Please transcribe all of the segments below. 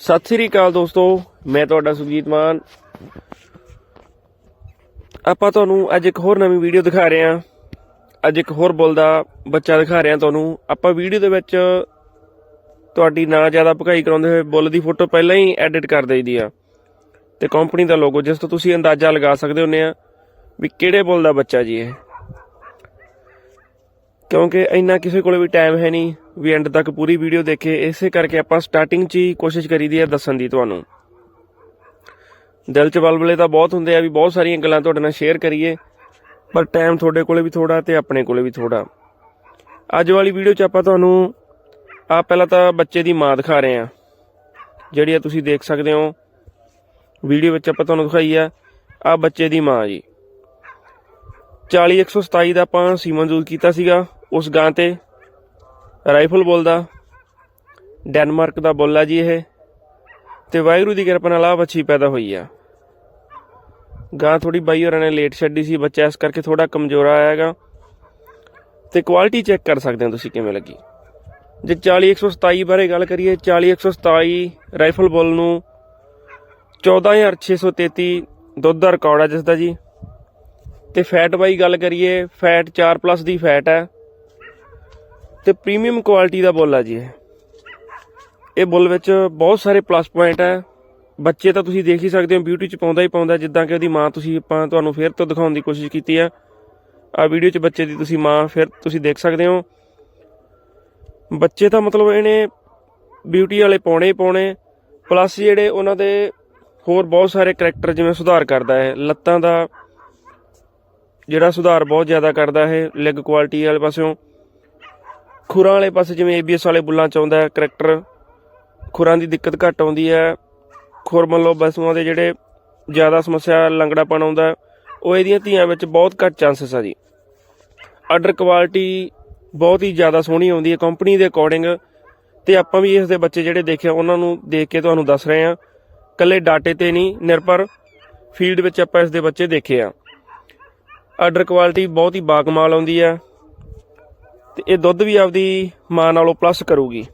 ਸਤਿ ਸ੍ਰੀ ਅਕਾਲ ਦੋਸਤੋ, ਮੈਂ ਤੁਹਾਡਾ ਸੁਖਜੀਤ ਮਾਨ। ਆਪਾਂ ਤੁਹਾਨੂੰ ਅੱਜ ਇੱਕ ਹੋਰ ਨਵੀਂ ਵੀਡੀਓ ਦਿਖਾ ਰਹੇ ਹਾਂ। ਅੱਜ ਇੱਕ ਹੋਰ ਬੁੱਲ ਦਾ ਬੱਚਾ ਦਿਖਾ ਰਹੇ ਹਾਂ ਤੁਹਾਨੂੰ। ਆਪਾਂ ਵੀਡੀਓ ਦੇ ਵਿੱਚ ਤੁਹਾਡੀ ਨਾ ਜ਼ਿਆਦਾ ਭਕਾਈ ਕਰਾਉਂਦੇ ਹੋਏ ਬੁੱਲ ਦੀ ਫੋਟੋ ਪਹਿਲਾਂ ਹੀ ਐਡਿਟ ਕਰ ਦਈਦੀ ਆ। ਤੇ ਕੰਪਨੀ ਦਾ ਲੋਗੋ, ਜਿਸ ਤੋਂ ਤੁਸੀਂ ਅੰਦਾਜ਼ਾ ਲਗਾ ਸਕਦੇ ਹੁੰਨੇ ਆ ਵੀ ਕਿਹੜੇ ਬੁੱਲ ਦਾ ਬੱਚਾ ਜੀ ਇਹ। ਕਿਉਂਕਿ ਇੰਨਾ ਕਿਸੇ ਕੋਲੇ ਵੀ ਟਾਈਮ ਹੈ ਨਹੀਂ, ਵੀ ਐਂਡ ਤੱਕ ਪੂਰੀ ਵੀਡੀਓ ਦੇਖੇ, ਇਸੇ ਕਰਕੇ ਆਪਾਂ ਸਟਾਰਟਿੰਗ 'ਚ ਹੀ ਕੋਸ਼ਿਸ਼ ਕਰੀਦੀ ਹੈ ਦੱਸਣ ਦੀ ਤੁਹਾਨੂੰ। ਦਿਲ 'ਚ ਬਲਬਲੇ ਤਾਂ ਬਹੁਤ ਹੁੰਦੇ ਆ ਵੀ ਬਹੁਤ ਸਾਰੀਆਂ ਗੱਲਾਂ ਤੁਹਾਡੇ ਨਾਲ ਸ਼ੇਅਰ ਕਰੀਏ, ਪਰ ਟਾਈਮ ਤੁਹਾਡੇ ਕੋਲੇ ਵੀ ਥੋੜਾ ਤੇ ਆਪਣੇ ਕੋਲੇ ਵੀ ਥੋੜਾ ਅੱਜ ਵਾਲੀ ਵੀਡੀਓ 'ਚ ਆਪਾਂ ਤੁਹਾਨੂੰ ਆ ਪਹਿਲਾਂ ਤਾਂ ਬੱਚੇ ਦੀ ਮਾਂ ਦਿਖਾ ਰਹੇ ਆ ਜਿਹੜੀ ਆ ਤੁਸੀਂ ਦੇਖ ਸਕਦੇ ਹੋ। ਵੀਡੀਓ ਵਿੱਚ ਆਪਾਂ ਤੁਹਾਨੂੰ ਦਿਖਾਈ ਆ ਆ ਬੱਚੇ ਦੀ ਮਾਂ ਜੀ। 40127 ਦਾ ਆਪਾਂ ਸੀਮਨ ਯੂਜ਼ ਕੀਤਾ ਸੀਗਾ। ਉਸ ਗਾਂ ਤੇ ਰਾਈਫਲ ਬੋਲਦਾ, ਡੈਨਮਾਰਕ ਦਾ ਬੋਲਾ ਜੀ ਇਹ, ਤੇ ਵਾਹਿਗੁਰੂ ਦੀ ਕਿਰਪਾ ਨਾਲ ਆ ਬੱਚੀ ਪੈਦਾ ਹੋਈ ਆ। ਗਾਂ ਥੋੜੀ ਬਾਈ ਹੋਰਾਂ ਨੇ ਲੇਟ ਛੱਡੀ ਸੀ, ਬੱਚਾ ਇਸ ਕਰਕੇ ਥੋੜਾ ਕਮਜ਼ੋਰ ਆਇਆ ਹੈਗਾ। ਤੇ ਕੁਆਲਿਟੀ ਚੈੱਕ ਕਰ ਸਕਦੇ ਹੋ ਤੁਸੀਂ ਕਿਵੇਂ ਲੱਗੀ। ਜੇ 40127 ਬਾਰੇ ਗੱਲ ਕਰੀਏ 40127 ਰਾਈਫਲ ਬੋਲ ਨੂੰ 14633 ਦੁੱਧ ਦਾ ਰਿਕਾਰਡ ਹੈ ਜਿਸ ਦਾ ਜੀ। ਤੇ ਫੈਟ ਬਾਈ ਗੱਲ ਕਰੀਏ ਫੈਟ 4 ਪਲੱਸ ਦੀ ਫੈਟ ਹੈ। ਤੇ ਪ੍ਰੀਮੀਅਮ ਕੁਆਲਿਟੀ ਦਾ ਬੁੱਲ ਆ ਜੀ ਇਹ। ਇਹ ਬੁੱਲ ਵਿੱਚ ਬਹੁਤ ਸਾਰੇ ਪਲੱਸ ਪੁਆਇੰਟ ਹੈ ਬੱਚੇ ਤਾਂ ਤੁਸੀਂ ਦੇਖ ਹੀ ਸਕਦੇ ਹੋ ਬਿਊਟੀ ਚ ਪਾਉਂਦਾ ਹੀ ਪਾਉਂਦਾ, ਜਿੱਦਾਂ ਕਿ ਉਹਦੀ ਮਾਂ ਤੁਸੀਂ ਆਪਾਂ ਤੁਹਾਨੂੰ ਫੇਰ ਤੋਂ ਦਿਖਾਉਣ ਦੀ ਕੋਸ਼ਿਸ਼ ਕੀਤੀ ਆ। ਆ ਵੀਡੀਓ ਚ ਬੱਚੇ ਦੀ ਤੁਸੀਂ ਮਾਂ ਫਿਰ ਤੁਸੀਂ ਦੇਖ ਸਕਦੇ ਹੋ। ਬੱਚੇ ਤਾਂ ਮਤਲਬ ਇਹਨੇ ਬਿਊਟੀ ਵਾਲੇ ਪਾਉਣੇ ਹੀ ਪਾਉਣੇ ਪਲੱਸ ਜਿਹੜੇ ਉਹਨਾਂ ਦੇ ਹੋਰ ਬਹੁਤ ਸਾਰੇ ਕੈਰੈਕਟਰ ਜਿਵੇਂ ਸੁਧਾਰ ਕਰਦਾ ਹੈ। ਲੱਤਾਂ ਦਾ ਜਿਹੜਾ ਸੁਧਾਰ ਬਹੁਤ ਜ਼ਿਆਦਾ ਕਰਦਾ ਹੈ ਲੈਗ ਕੁਆਲਿਟੀ ਵਾਲੇ ਪਾਸਿਓਂ। ਖੁਰਾਂ ਵਾਲੇ ਪਾਸੇ ਜਿਵੇਂ ABS ਵਾਲੇ ਬੁੱਲਾਂ ਚ ਆਉਂਦਾ ਹੈ ਕਰੈਕਟਰ। ਖੁਰਾਂ ਦੀ ਦਿੱਕਤ ਘੱਟ ਆਉਂਦੀ ਹੈ। ਖੁਰ ਮੰਨ ਲਓ ਬਸੂਆਂ ਦੇ ਜਿਹੜੇ ਜ਼ਿਆਦਾ ਸਮੱਸਿਆ ਲੰਗੜਾਪਣ ਆਉਂਦਾ ਉਹ ਇਹਦੀਆਂ ਧੀਆਂ ਵਿੱਚ ਬਹੁਤ ਘੱਟ ਚਾਂਸਸ ਆ ਜੀ। ਆਰਡਰ ਕੁਆਲਿਟੀ ਬਹੁਤ ਹੀ ਜ਼ਿਆਦਾ ਸੋਹਣੀ ਆਉਂਦੀ ਹੈ ਕੰਪਨੀ ਦੇ ਅਕੋਰਡਿੰਗ ਤੇ ਆਪਾਂ ਵੀ ਇਸ ਦੇ ਬੱਚੇ ਜਿਹੜੇ ਦੇਖੇ ਆ, ਉਹਨਾਂ ਨੂੰ ਦੇਖ ਕੇ ਤੁਹਾਨੂੰ ਦੱਸ ਰਹੇ ਹਾਂ ਕੱਲੇ ਡਾਟੇ ਤੇ ਨਹੀਂ ਨਿਰਭਰ ਫੀਲਡ ਵਿੱਚ ਆਪਾਂ ਇਸ ਦੇ ਬੱਚੇ ਦੇਖੇ ਆ। ਆਰਡਰ ਕੁਆਲਿਟੀ ਬਹੁਤ ਹੀ ਬਾਕਮਾਲ ਆਉਂਦੀ ਆ ਤੇ ਇਹ ਦੁੱਧ ਵੀ ਆਪਦੀ ਮਾਂ ਨਾਲੋਂ ਪਲੱਸ ਕਰੂਗੀ।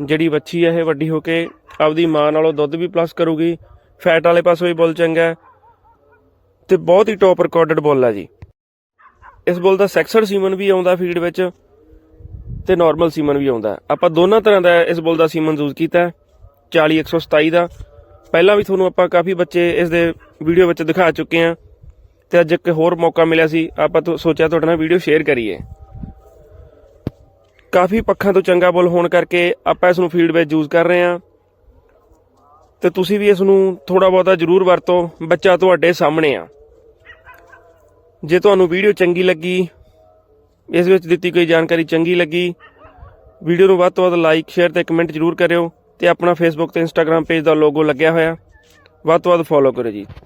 ਜਿਹੜੀ ਵੱਛੀ ਹੈ ਇਹ ਵੱਡੀ ਹੋ ਕੇ ਆਪਦੀ ਮਾਂ ਨਾਲੋਂ ਦੁੱਧ ਵੀ ਪਲੱਸ ਕਰੂਗੀ। ਫੈਟ ਵਾਲੇ ਪਾਸੋਂ ਵੀ ਬੁੱਲ ਚੰਗਾ ਹੈ। ਤੇ ਬਹੁਤ ਹੀ ਟੌਪ ਰਿਕਾਰਡਡ ਬੁੱਲ ਆ ਜੀ। ਇਸ ਬੁੱਲ ਦਾ ਸੈਕਸਡ ਸੀਮਨ ਵੀ ਆਉਂਦਾ ਫੀਡ ਵਿੱਚ ਤੇ ਨਾਰਮਲ ਸੀਮਨ ਵੀ ਆਉਂਦਾ। ਆਪਾਂ ਦੋਨਾਂ ਤਰ੍ਹਾਂ ਦਾ ਇਸ ਬੁੱਲ ਦਾ ਸੀਮਨ ਯੂਜ਼ ਕੀਤਾ ਹੈ। 40 127 ਦਾ। ਪਹਿਲਾਂ ਵੀ ਤੁਹਾਨੂੰ ਆਪਾਂ ਕਾਫੀ ਬੱਚੇ ਇਸ ਦੇ ਵੀਡੀਓ ਵਿੱਚ ਦਿਖਾ ਚੁੱਕੇ ਹਾਂ। ਤੇ ਅੱਜ ਇੱਕ ਹੋਰ ਮੌਕਾ ਮਿਲਿਆ ਸੀ। ਆਪਾਂ ਸੋਚਿਆ ਤੁਹਾਡੇ ਨਾਲ ਵੀਡੀਓ ਸ਼ੇਅਰ ਕਰੀਏ। ਕਾਫੀ ਪੱਖਾਂ ਤੋਂ ਚੰਗਾ ਬੁੱਲ ਹੋਣ ਕਰਕੇ ਆਪਾਂ ਇਸ ਨੂੰ ਫੀਲਡ ਵਿੱਚ ਯੂਜ਼ ਕਰ ਰਹੇ ਹਾਂ। ਤੇ ਤੁਸੀਂ ਵੀ ਇਸ ਨੂੰ ਥੋੜਾ ਬਹੁਤਾ ਜ਼ਰੂਰ ਵਰਤੋ, ਬੱਚਾ ਤੁਹਾਡੇ ਸਾਹਮਣੇ ਆ। ਜੇ ਤੁਹਾਨੂੰ ਵੀਡੀਓ ਚੰਗੀ ਲੱਗੀ, ਇਸ ਵਿੱਚ ਦਿੱਤੀ ਕੋਈ ਜਾਣਕਾਰੀ ਚੰਗੀ ਲੱਗੀ ਵੀਡੀਓ ਨੂੰ ਵੱਧ ਤੋਂ ਵੱਧ ਲਾਈਕ ਸ਼ੇਅਰ ਤੇ ਕਮੈਂਟ ਜ਼ਰੂਰ ਕਰਿਓ ਤੇ ਆਪਣਾ ਫੇਸਬੁੱਕ ਤੇ ਇੰਸਟਾਗ੍ਰam ਪੇਜ ਦਾ ਲੋਗੋ ਲੱਗਿਆ ਹੋਇਆ। ਵੱਧ ਤੋਂ ਵੱਧ ਫੋਲੋ ਕਰੋ ਜੀ। ਧੰਨ-